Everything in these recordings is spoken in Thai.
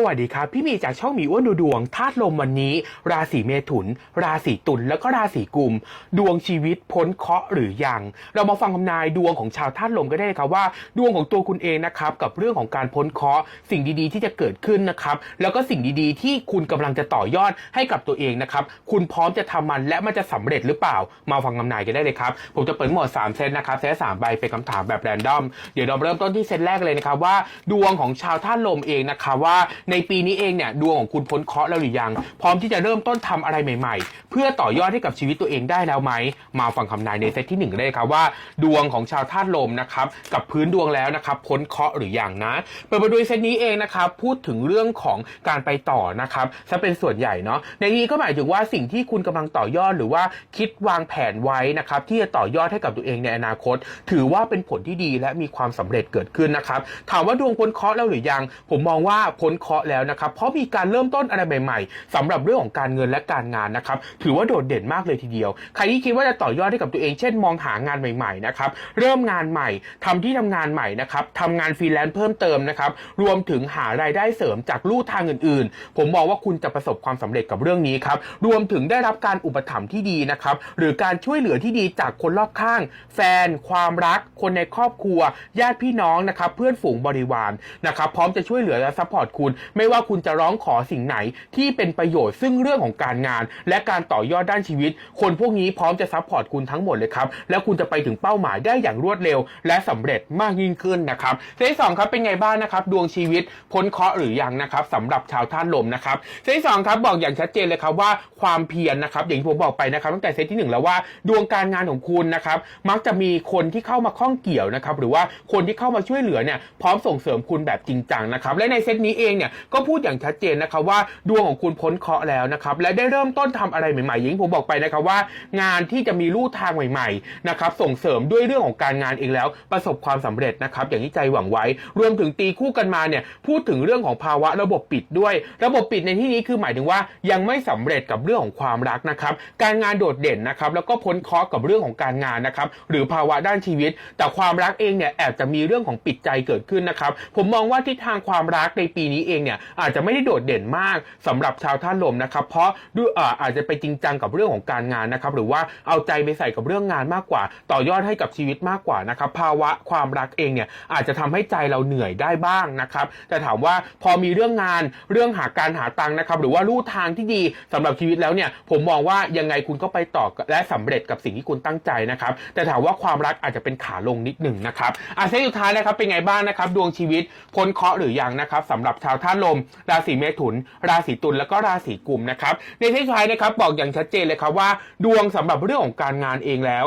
สวัสดีครับ พี่มีจากช่องมีอ้วนดูดวงธาตุลมวันนี้ ราศีเมถุน ราศีตุลแล้วก็ราศีกุม ดวงชีวิตพ้นเคราะห์หรือยัง เรามาฟังคำนายดวงของชาวธาตุลมก็ได้ครับว่า ดวงของตัวคุณเองนะครับกับเรื่องของการพ้นเคราะห์สิ่งดีๆ ที่จะเกิดขึ้นนะครับแล้วก็สิ่งดีๆ ที่คุณกำลังจะต่อยอดให้กับตัวเองนะครับคุณพร้อมจะทำมันและมันจะสำเร็จหรือเปล่า มาฟังคำนายกันได้เลยครับผมจะเปิดหมดสามเซตนะครับเซตสามใบเป็นคำถามแบบแรนดอมเดี๋ยวเราเริ่มต้นที่เซตแรกเลยนะครับว่า ดวงของชาวธาตุลมเองนะครับว่าในปีนี้เองเนี่ยดวงของคุณพ้นเคราะห์แล้วหรือยัง พร้อมที่จะเริ่มต้นทำอะไรใหม่ ๆ เพื่อต่อยอดให้กับชีวิตตัวเองได้แล้วไหม มาฟังคำนายในเซตที่หนึ่งเลยครับว่า ดวงของชาวธาตุลมนะครับกับพื้นดวงแล้วนะครับพ้นเคราะห์หรือยังนะเปิดมาดูเซตนี้เองนะครับพูดถึงเรื่องของการไปต่อนะครับซะเป็นส่วนใหญ่เนาะในนี้ก็หมายถึงว่าสิ่งที่คุณกำลังต่อยอดหรือว่าคิดวางแผนไว้นะครับที่จะต่อยอดให้กับตัวเองในอนาคต ถือว่าเป็นผลที่ดีและมีความสำเร็จเกิดขึ้นนะครับถามว่าดวงพ้นเคราะห์แล้วหรือยัง ผมมองว่าพ้นเคราะห์แล้วนะครับ เพราะมีการเริ่มต้นอะไรใหม่ ๆสำหรับเรื่องของการเงินและการงานนะครับ ถือว่าโดดเด่นมากเลยทีเดียว ใครที่คิดว่าจะต่อยอดให้กับตัวเอง เช่น มองหางานใหม่ๆนะครับ เริ่มงานใหม่ทำที่ทำงานใหม่นะครับทำงานฟรีแลนซ์เพิ่มเติมนะครับ รวมถึงหารายได้เสริมจากลู่ทางอื่น ๆ ผมมองว่าคุณจะประสบความสำเร็จกับเรื่องนี้ครับ รวมถึงได้รับการอุปถัมภ์ที่ดีนะครับ หรือการช่วยเหลือที่ดีจากคนรอบข้าง แฟน ความรัก คนในครอบครัว ญาติพี่น้องนะครับ เพื่อนฝูงบริวารนะครับ พร้อมจะช่วยเหลือและซัพพอร์ตคุณไม่ว่าคุณจะร้องขอสิ่งไหนที่เป็นประโยชน์ซึ่งเรื่องของการงาน และการต่อยอดด้านชีวิต คนพวกนี้พร้อมจะซัพพอร์ตคุณทั้งหมดเลยครับ แล้วคุณจะไปถึงเป้าหมายได้อย่างรวดเร็ว และสำเร็จมากยิ่งขึ้นนะครับเซตสองครับเป็นไงบ้างนะครับ ดวงชีวิตพ้นเคราะห์หรือยังนะครับสำหรับชาวธาตุลมนะครับเซตสองครับบอกอย่างชัดเจนเลยครับว่าความเพียรนะครับอย่างที่ผมบอกไปนะครับตั้งแต่เซตที่หนึ่งแล้วว่าดวงการงานของคุณนะครับมักจะมีคนที่เข้ามาข้องเกี่ยวนะครับหรือว่าคนที่เข้ามาช่วยเหลือเนี่ยพร้อมส่งเสริมคุณแบบจริงจังนะครับและในเซตนี้เองเนี่ยก็พูดอย่างชัดเจนนะครับว่าดวงของคุณพ้นเคราะห์แล้วนะครับและได้เริ่มต้นทำอะไรใหม่ๆอย่งผมบอกไปนะครับว่า งานที่จะมีลู่ทางใหม่ๆนะครับส่งเสริมด้วยเรื่องของการงานเองแล้ว ประสบความสำเร็จนะครับอย่างที่ใจหวังไว้ รวมถึงตีคู่กันมาเนี่ยพูดถึงเรื่องของภาวะระบบปิดด้วย ระบบปิดในที่นี้คือหมายถึงว่ายังไม่สำเร็จกับเรื่องของความรักนะครับการงานโดดเด่นนะครับแล้วก็พ้นเคราะห์กับเรื่องของการงานนะครับหรือภาวะด้านชีวิต แต่ความรักเองเนี่ยแอบจะมีเรื่องของปิดใจเกิดขึ้นนะครับผมมองว่าทิศทางความรักในปีนี้เองเนี่ยอาจจะไม่ได้โดดเด่นมากสำหรับชาวท่านลมนะครับเพราะด้วยอาจจะไปจริงจังกับเรื่องของการงานนะครับหรือว่าเอาใจไปใส่กับเรื่องงานมากกว่า ต่อยอดให้กับชีวิตมากกว่านะครับภาวะความรักเองเนี่ยอาจจะทำให้ใจเราเหนื่อยได้บ้างนะครับแต่ถามว่าพอมีเรื่องงานเรื่องหาการหาตังค์นะครับหรือว่าลู่ทางที่ดีสำหรับชีวิตแล้วเนี่ยผมมองว่ายังไงคุณก็ไปต่อและสำเร็จกับสิ่งที่คุณตั้งใจนะครับแต่ถามว่าความรักอาจจะเป็นขาลงนิดหนึ่งนะครับอะเซตสุดท้ายนะครับเป็นไงบ้างนะครับ ดวงชีวิตพ้นเคราะห์หรือยังนะครับสำหรับชาวท่าตุลม ราศีเมถุน ราศีตุลแล้วก็ราศีกุมนะครับในที่ท้ายนะครับบอกอย่างชัดเจนเลยครับว่า ดวงสำหรับเรื่องของการงานเองแล้ว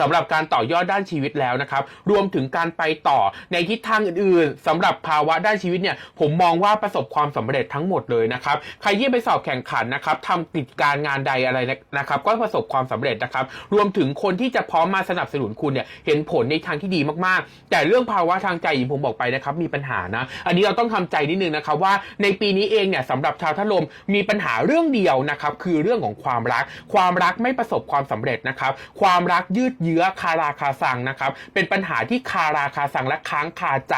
สำหรับการต่อยอดด้านชีวิตแล้วนะครับ รวมถึงการไปต่อในทิศทางอื่นๆสำหรับภาวะด้านชีวิตเนี่ย ผมมองว่าประสบความสำเร็จทั้งหมดเลยนะครับ ใครที่ไปสอบแข่งขันนะครับทำกิจการงานใดอะไรนะครับ ก็ประสบความสำเร็จนะครับ รวมถึงคนที่จะพร้อมมาสนับสนุนคุณเนี่ย เห็นผลในทางที่ดีมากๆ แต่เรื่องภาวะทางใจอย่างผมบอกไปนะครับ มีปัญหานะ อันนี้เราต้องทำใจนิดนึงนะครับว่าในปีนี้เองเนี่ยสำหรับชาวทะลมมีปัญหาเรื่องเดียวนะครับ คือเรื่องของความรัก ความรักไม่ประสบความสำเร็จนะครับ ความรักยืดเยื้อคาราคาซังนะครับ เป็นปัญหาที่คาราคาซังและค้างคาใจ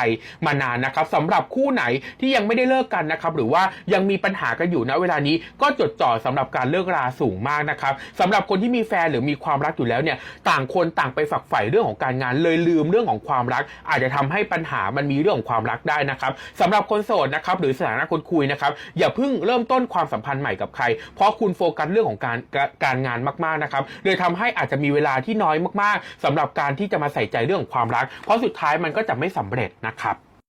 มานานนะครับสำหรับคู่ไหนที่ยังไม่ได้เลิกกันนะครับ หรือว่ายังมีปัญหากันอยู่ณเวลานี้ก็จดจ่อสำหรับการเลิกราสูงมากนะครับสำหรับคนที่มีแฟนหรือมีความรักอยู่แล้วเนี่ยต่างคนต่างไปฝักใฝ่เรื่องของการงานเลยลืมเรื่องของความรัก อาจจะทำให้ปัญหามันมีเรื่องของความรักได้นะครับสำหรับคนโสดนะครับหรือสถานะคนคุยนะครับอย่าเพิ่งเริ่มต้นความสัมพันธ์ใหม่กับใคร เพราะคุณโฟกัสเรื่องของการการงานมากๆนะครับเลยทำให้อาจจะมีเวลาที่น้อยมากๆสำหรับการที่จะมาใส่ใจเรื่องของความรัก เพราะสุดท้ายมันก็จะไม่สำเร็จนะครับ